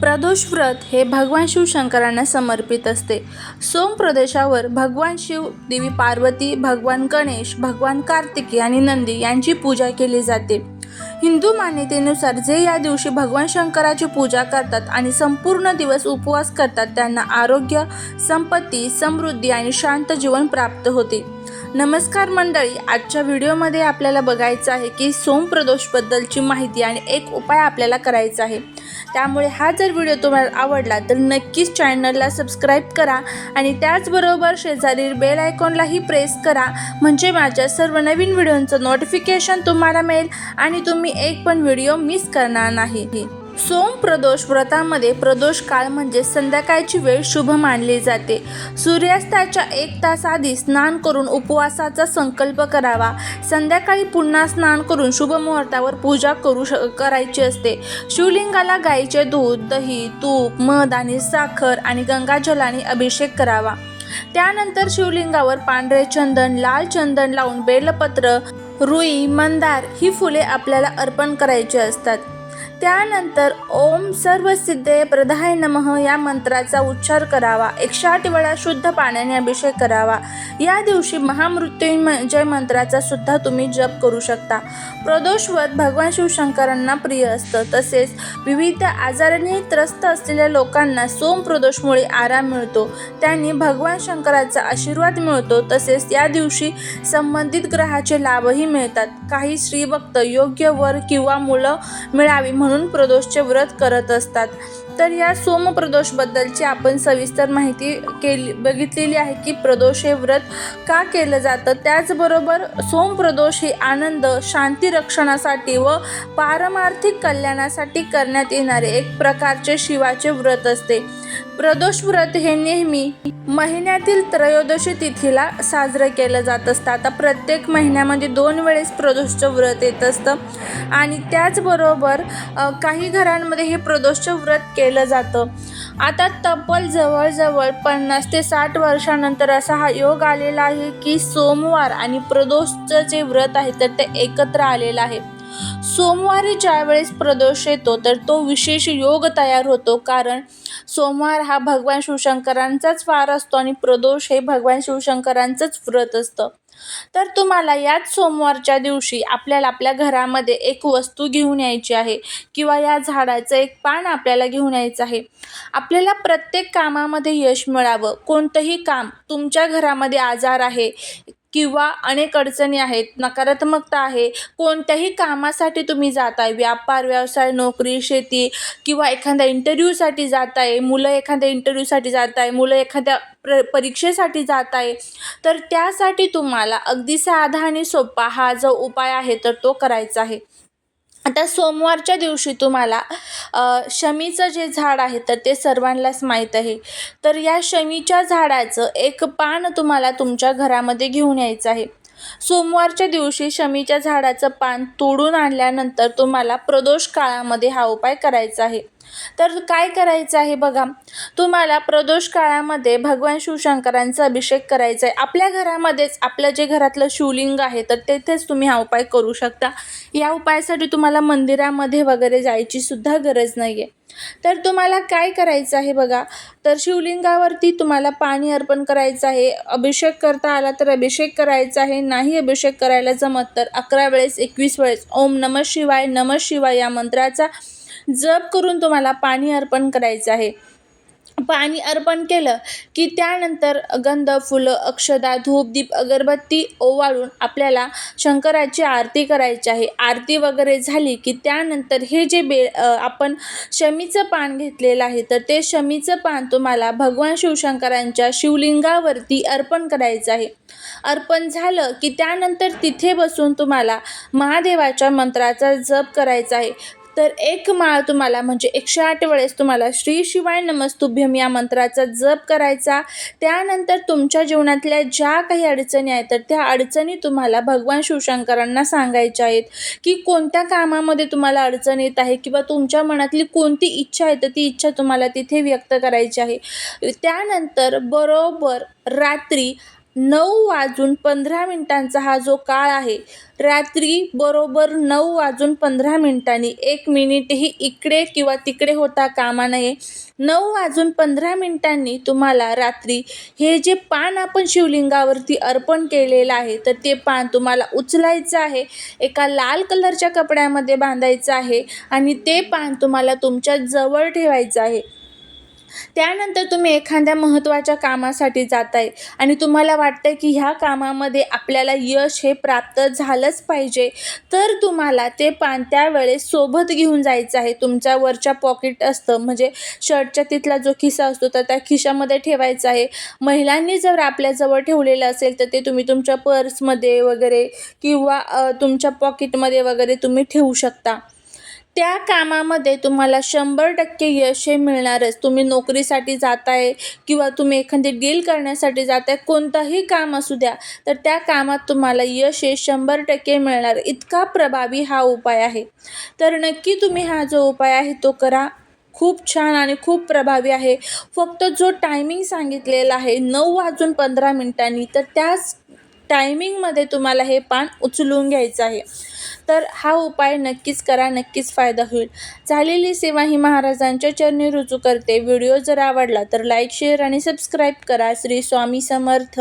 प्रदोष व्रत हे भगवान शिवशंकरांना समर्पित असते. सोम प्रदेशावर भगवान शिव देवी पार्वती भगवान गणेश भगवान कार्तिकी आणि नंदी यांची पूजा केली जाते. हिंदू मान्यतेनुसार जे या दिवशी भगवान शंकराची पूजा करतात आणि संपूर्ण दिवस उपवास करतात त्यांना आरोग्य संपत्ती समृद्धी आणि शांत जीवन प्राप्त होते. नमस्कार मंडळी आजच्या व्हिडिओमध्ये आपल्याला बघायचं आहे की सोम प्रदोषबद्दलची माहिती आणि एक उपाय आपल्याला करायचा आहे. त्यामुळे हा जर व्हिडिओ तुम्हाला आवडला तर नक्कीच चॅनलला सबस्क्राईब करा आणि त्याचबरोबर शेजारील बेल आयकॉनलाही प्रेस करा. म्हणजे माझ्या सर्व नवीन व्हिडिओंचं नोटिफिकेशन तुम्हाला मिळेल आणि तुम्ही एक पण व्हिडिओ मिस करणार नाही. सोम प्रदोष व्रतामध्ये प्रदोष काळ म्हणजे संध्याकाळची वेळ शुभ मानली जाते. सूर्यास्ताच्या एक तास आधी स्नान करून उपवासाचा संकल्प करावा. संध्याकाळी पुन्हा स्नान करून शुभ मुहूर्तावर पूजा करू श करायची असते. शिवलिंगाला गाईचे दूध दही तूप मध आणि साखर आणि गंगाजलाने अभिषेक करावा. त्यानंतर शिवलिंगावर पांढरे चंदन लाल चंदन लावून बेलपत्र रुई मंदार ही फुले आपल्याला अर्पण करायची असतात. त्यानंतर ओम सर्व सिद्धे नमः या मंत्राचा उच्चार करावा. एकशे आठ वेळा शुद्ध पाण्याने अभिषेक करावा. या दिवशी महामृत्युंजय मंत्राचा सुद्धा तुम्ही जप करू शकता. प्रदोषवत भगवान शिवशंकरांना प्रिय असतं. तसेच विविध आजारांनी त्रस्त असलेल्या लोकांना सोम प्रदोषमुळे आराम मिळतो. त्यांनी भगवान शंकराचा आशीर्वाद मिळतो. तसेच या दिवशी संबंधित ग्रहाचे लाभही मिळतात. काही श्रीभक्त योग्य वर किंवा मुलं मिळावी म्हणून प्रदोषचे व्रत करत असतात. तर या सोमप्रदोषबद्दलची आपण सविस्तर माहिती केली बघितलेली आहे की प्रदोष हे व्रत का केलं जातं? त्याचबरोबर सोमप्रदोष हे आनंद शांती रक्षणासाठी व पारमार्थिक कल्याणासाठी करण्यात येणारे एक प्रकारचे शिवाचे व्रत असते. प्रदोष व्रत हे नेहमी महिन्यातील त्रयोदशी तिथीला साजरं केलं जात असतं. आता प्रत्येक महिन्यामध्ये दोन वेळेस प्रदोषचं व्रत येत असतं. आणि त्याचबरोबर काही घरांमध्ये हे प्रदोषचं व्रत केलं जातं. आता तब्बल जवळजवळ पन्नास ते साठ वर्षानंतर असा हा योग आलेला आहे की सोमवार आणि प्रदोषचं जे व्रत आहे तर ते एकत्र आलेलं आहे. सोमवारी ज्यावेळेस प्रदोष येतो तर तो विशेष योग तयार होतो. कारण सोमवार हा भगवान शिवशंकरांचाच वार असतो आणि प्रदोष हे भगवान शिवशंकरांचंच व्रत असतं. तर तुम्हाला याच सोमवारच्या दिवशी आपल्याला आपल्या घरामध्ये एक वस्तू घेऊन यायची आहे किंवा या झाडाचं एक पान आपल्याला घेऊन यायचं आहे. आपल्याला प्रत्येक कामामध्ये यश मिळावं. कोणतंही काम तुमच्या घरामध्ये आजार आहे किंवा अनेक अडचणी आहेत नकारात्मकता आहे कोणत्याही कामासाठी तुम्ही जाताय व्यापार व्यवसाय नोकरी शेती किंवा एखाद्या इंटरव्ह्यूसाठी जात आहे मुलं एखाद्या इंटरव्ह्यूसाठी जात आहे मुलं एखाद्या प्र परीक्षेसाठी जात आहे तर त्यासाठी तुम्हाला अगदी साधा आणि सोपा हा जो उपाय आहे तर तो करायचा आहे. आता सोमवारच्या दिवशी तुम्हाला शमीचं जे झाड आहे तर ते सर्वांनाच माहीत आहे. तर या शमीच्या झाडाचं एक पान तुम्हाला तुमच्या घरामध्ये घेऊन यायचं आहे. सोमवारच्या दिवशी शमीच्या झाडाचं पान तोडून आणल्यानंतर तुम्हाला प्रदोष काळामध्ये हा उपाय करायचा आहे. तर काय करायचं आहे बघा तुम्हाला प्रदोष काळामध्ये भगवान शिवशंकरांचा अभिषेक करायचा आहे आपल्या घरामध्येच आपलं जे घरातलं शिवलिंग आहे तर तेथेच तुम्ही हा उपाय करू शकता. या उपायासाठी तुम्हाला मंदिरामध्ये वगैरे जायची सुद्धा गरज नाही आहे तर तुम्हाला काय करायचं आहे बघा तर शिवलिंगावरती तुम्हाला पाणी अर्पण करायचं आहे. अभिषेक करता आला तर अभिषेक करायचा आहे. नाही अभिषेक करायला जमत तर अकरा वेळेस एकवीस वेळेस. ओम नम शिवाय नम शिवाय या मंत्राचा जप करून तुम्हाला पाणी अर्पण करायचं आहे. पाणी अर्पण केलं की त्यानंतर गंध फुलं अक्षदा धूप दीप अगरबत्ती ओवाळून आपल्याला शंकराची आरती करायची आहे. आरती वगैरे झाली की त्यानंतर हे जे बे आपण शमीचं पान घेतलेलं आहे तर ते शमीचं पान तुम्हाला भगवान शिवशंकरांच्या शिवलिंगावरती अर्पण करायचं आहे. अर्पण झालं की त्यानंतर तिथे बसून तुम्हाला महादेवाच्या मंत्राचा जप करायचा आहे. तर एक माळ तुम्हाला म्हणजे एकशे आठ वेळेस तुम्हाला श्री शिवाय नमस्तुभ्यम या मंत्राचा जप करायचा. त्यानंतर तुमच्या जीवनातल्या ज्या काही अडचणी आहेत तर त्या अडचणी तुम्हाला भगवान शिवशंकरांना सांगायच्या आहेत की कोणत्या कामामध्ये तुम्हाला अडचण येत आहे किंवा तुमच्या मनातली कोणती इच्छा आहे तर ती इच्छा तुम्हाला तिथे व्यक्त करायची आहे. त्यानंतर बरोबर रात्री नऊ वाजून पंधरा मिनिटांचा हा जो काळ आहे रात्री बरोबर नऊ वाजून पंधरा मिनिटांनी एक मिनिटही इकडे किंवा तिकडे होता कामा नये. नऊ वाजून पंधरा मिनिटांनी तुम्हाला रात्री हे जे पान आपण शिवलिंगावरती अर्पण केलेलं आहे तर ते पान तुम्हाला उचलायचं आहे एका लाल कलरच्या कपड्यामध्ये बांधायचं आहे आणि ते पान तुम्हाला तुमच्या जवळ ठेवायचं आहे. त्यानंतर तुम्ही एखाद्या महत्त्वाच्या कामासाठी जाताय आणि तुम्हाला वाटतं की ह्या कामामध्ये आपल्याला यश हे प्राप्त झालंच पाहिजे तर तुम्हाला ते पान त्यावेळेस सोबत घेऊन जायचं आहे. तुमच्या वरच्या पॉकेट असतं म्हणजे शर्टच्या तिथला जो खिसा असतो तर त्या खिशामध्ये ठेवायचा आहे. महिलांनी जर आपल्याजवळ ठेवलेलं असेल तर ते तुम्ही तुमच्या पर्समध्ये वगैरे किंवा तुमच्या पॉकेटमध्ये वगैरे तुम्ही ठेवू शकता. त्या कामामध्ये तुम्हाला शंभर टक्के यश हे मिळणारच. तुम्ही नोकरीसाठी जाताय किंवा तुम्ही एखादी डील करण्यासाठी जाताय कोणतंही काम असू द्या तर त्या कामात तुम्हाला यश हे शंभर टक्के मिळणार. इतका प्रभावी हा उपाय आहे. तर नक्की तुम्ही हा जो उपाय आहे तो करा. खूप छान आणि खूप प्रभावी आहे. फक्त जो टायमिंग सांगितलेला आहे नऊ वाजून पंधरा मिनिटांनी तर त्याच टायमिंगमध्ये तुम्हाला हे पान उचलून घ्यायचं आहे. तर हा उपाय नक्कीच करा नक्कीच फायदा होईल. झालेली सेवा ही महाराजांच्या चरणी रुजू करते. व्हिडिओ जर आवडला तर लाईक शेअर आणि सबस्क्राईब करा. श्री स्वामी समर्थ.